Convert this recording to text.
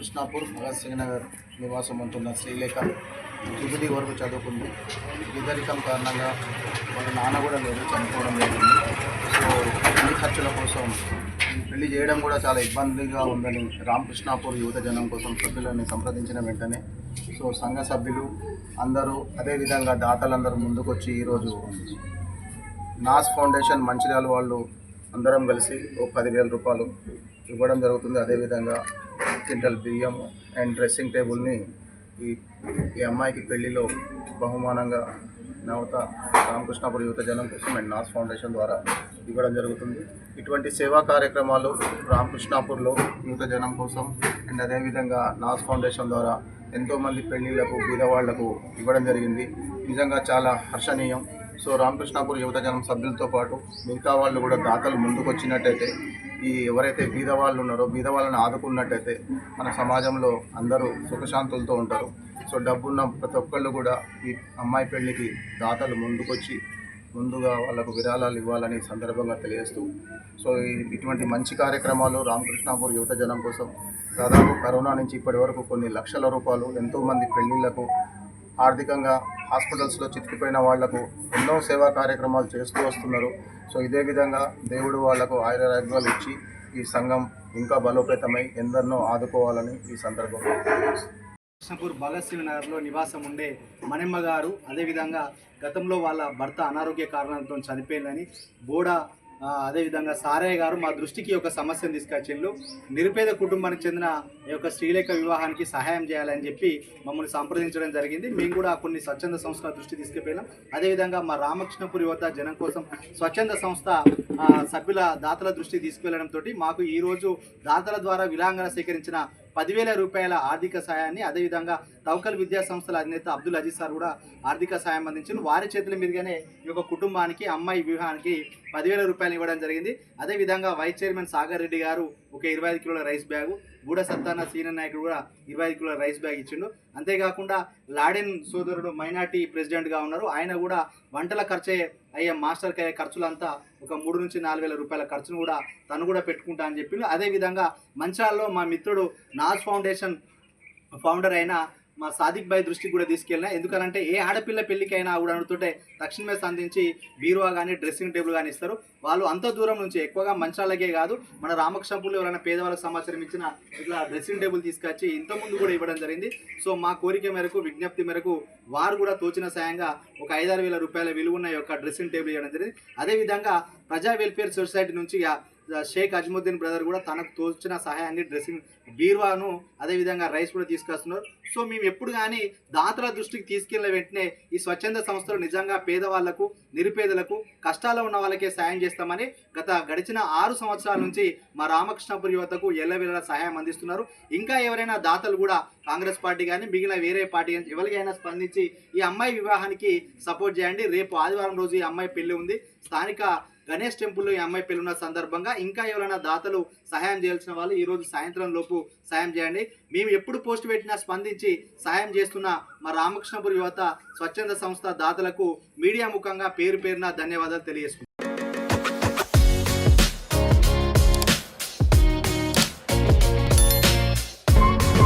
కృష్ణాపూర్ భగత్ సింగ్ నగర్ నివాసం ఉంటున్న శ్రీలేఖ డిగ్రీ వరకు చదువుకుంది. ఇద్దరికం కారణంగా వాళ్ళ నాన్న కూడా లేదు చనిపోవడం జరిగింది. సో పెళ్ళి ఖర్చుల కోసం పెళ్ళి చేయడం కూడా చాలా ఇబ్బందిగా ఉందని రామకృష్ణాపూర్ యువత జనం కోసం సభ్యులని సంప్రదించిన వెంటనే సో సంఘ సభ్యులు అందరూ అదేవిధంగా దాతలందరూ ముందుకొచ్చి ఈరోజు నాస్ ఫౌండేషన్ మంచిర్యాల వాళ్ళు అందరం కలిసి ఒక పదివేల రూపాయలు ఇవ్వడం జరుగుతుంది. అదేవిధంగా క్వింటల్ బియ్యం అండ్ డ్రెస్సింగ్ టేబుల్ని ఈ ఈ అమ్మాయికి పెళ్ళిలో బహుమానంగా నవత రామకృష్ణాపురి యువత జనం కోసం అండ్ నాస్ ఫౌండేషన్ ద్వారా ఇవ్వడం జరుగుతుంది. ఇటువంటి సేవా కార్యక్రమాలు రామకృష్ణాపూర్లో యువత జనం కోసం అండ్ అదేవిధంగా నాస్ ఫౌండేషన్ ద్వారా ఎంతోమంది పెళ్ళిళ్ళకు బీదవాళ్ళకు ఇవ్వడం జరిగింది. నిజంగా చాలా హర్షణీయం. సో రామకృష్ణాపూర్ యువత జనం సభ్యులతో పాటు మిగతా వాళ్ళు కూడా దాతలు ముందుకు వచ్చినట్టయితే ఈ ఎవరైతే బీద వాళ్ళు ఉన్నారో బీద వాళ్ళని ఆదుకున్నట్టయితే మన సమాజంలో అందరూ సుఖశాంతులతో ఉంటారు. సో డబ్బున్న ప్రతి ఒక్కళ్ళు కూడా ఈ అమ్మాయి పెళ్ళికి దాతలు ముందుకొచ్చి ముందుగా వాళ్ళకు విరాళాలు ఇవ్వాలని సందర్భంగా తెలియజేస్తూ సో ఇటువంటి మంచి కార్యక్రమాలు రామకృష్ణాపూర్ యువత జనం కోసం దాదాపు కరోనా నుంచి ఇప్పటి వరకు కొన్ని లక్షల రూపాయలు ఎంతోమంది పెళ్ళిళ్ళకు ఆర్థికంగా హాస్పిటల్స్లో చితికిపోయిన వాళ్ళకు ఎన్నో సేవా కార్యక్రమాలు చేస్తూ వస్తున్నారు. సో ఇదే విధంగా దేవుడు వాళ్ళకు ఆయురారోగ్యాలు ఇచ్చి ఈ సంఘం ఇంకా బలోపేతమై ఎందరినో ఆదుకోవాలని ఈ సందర్భంగా కృష్ణపూర్ భగత్ సింగ్ నగర్లో నివాసం ఉండే మణిమ్మ గారు అదేవిధంగా గతంలో వాళ్ళ భర్త అనారోగ్య కారణాలతో చనిపోయిందని బోడా అదేవిధంగా సారయ్య గారు మా దృష్టికి ఒక సమస్యను తీసుకొచ్చిండ్రు. నిరుపేద కుటుంబానికి చెందిన ఈ యొక్క శ్రీలేఖ వివాహానికి సహాయం చేయాలని చెప్పి మమ్మల్ని సంప్రదించడం జరిగింది. మేము కూడా కొన్ని స్వచ్ఛంద సంస్థల దృష్టి తీసుకుపోయినాం. అదేవిధంగా మా రామకృష్ణపురి వద్ద జనం కోసం స్వచ్ఛంద సంస్థ సభ్యుల దాతల దృష్టి తీసుకువెళ్ళడంతో మాకు ఈరోజు దాతల ద్వారా విలాంగన సేకరించిన పదివేల రూపాయల ఆర్థిక సాయాన్ని అదేవిధంగా తవకల్ విద్యా సంస్థల అధినేత అబ్దుల్ అజీజ్ సార్ కూడా ఆర్థిక సాయం అందించారు వారి చేతుల మీదుగానే ఈ యొక్క కుటుంబానికి అమ్మాయి వివాహానికి పదివేల రూపాయలు ఇవ్వడం జరిగింది. అదేవిధంగా వైస్ చైర్మన్ సాగర్ రెడ్డి గారు ఒక ఇరవై ఐదు కిలోల రైస్ బ్యాగు గూడ సత్తాన సీనియర్ నాయకుడు కూడా ఇరవై ఐదు కిలోల రైస్ బ్యాగ్ ఇచ్చిండు. అంతేకాకుండా లాడెన్ సోదరుడు మైనార్టీ ప్రెసిడెంట్గా ఉన్నారు. ఆయన కూడా వంటల ఖర్చే అయ్యే మాస్టర్కి అయ్యే ఖర్చులంతా ఒక మూడు నుంచి నాలుగు వేల రూపాయల ఖర్చును కూడా తను కూడా పెట్టుకుంటా అని చెప్పిండు. అదేవిధంగా మంచాల్లో మా మిత్రుడు నాజ్ ఫౌండేషన్ ఫౌండర్ అయిన మా సాదిక్ భాయ్ దృష్టికి కూడా తీసుకెళ్ళినా. ఎందుకనంటే ఏ ఆడపిల్ల పెళ్ళికైనా కూడా అడుగుతుంటే తక్షణమే సంధించి బీరువా కానీ డ్రెస్సింగ్ టేబుల్ కానీ ఇస్తారు. వాళ్ళు అంత దూరం నుంచి ఎక్కువగా మంచాలకే కాదు మన రామకృష్ణపూర్లో ఎవరైనా పేదవాళ్ళకి సమాచారం ఇచ్చిన ఇట్లా డ్రెస్సింగ్ టేబుల్ తీసుకొచ్చి ఇంతకుముందు కూడా ఇవ్వడం జరిగింది. సో మా కోరిక మేరకు విజ్ఞప్తి మేరకు వారు కూడా తోచిన సాయంగా ఒక ఐదారు వేల రూపాయల విలువ ఉన్న యొక్క డ్రెస్సింగ్ టేబుల్ ఇవ్వడం జరిగింది. అదేవిధంగా ప్రజా వెల్ఫేర్ సొసైటీ నుంచి షేక్ అజ్ముద్దీన్ బ్రదర్ కూడా తనకు తోచిన సహాయాన్ని డ్రెస్సింగ్ బీర్వాను అదేవిధంగా రైస్ కూడా తీసుకొస్తున్నారు. సో మేము ఎప్పుడు కానీ దాతల దృష్టికి తీసుకెళ్ళిన వెంటనే ఈ స్వచ్ఛంద సంస్థలు నిజంగా పేదవాళ్ళకు నిరుపేదలకు కష్టాల్లో ఉన్న వాళ్ళకే సాయం చేస్తామని గత గడిచిన ఆరు సంవత్సరాల నుంచి మా రామకృష్ణపురి యువతకు ఎల్లవేళ సహాయం అందిస్తున్నారు. ఇంకా ఎవరైనా దాతలు కూడా కాంగ్రెస్ పార్టీ కానీ మిగిలిన వేరే పార్టీ కానీ ఎవరికైనా స్పందించి ఈ అమ్మాయి వివాహానికి సపోర్ట్ చేయండి. రేపు ఆదివారం రోజు ఈ అమ్మాయి పెళ్ళి ఉంది. స్థానిక గణేష్ టెంపుల్లో ఈ అమ్మాయి పెళ్ళి ఉన్న సందర్భంగా ఇంకా ఎవరైనా దాతలు సహాయం చేయాల్సిన వాళ్ళు ఈ రోజు సాయంత్రం లోపు సాయం చేయండి. మేము ఎప్పుడు పోస్ట్ పెట్టినా స్పందించి సాయం చేస్తున్న మా రామకృష్ణపురి యువత స్వచ్ఛంద సంస్థ దాతలకు మీడియా ముఖంగా పేరు పేరున ధన్యవాదాలు తెలియజేసుకుంటాం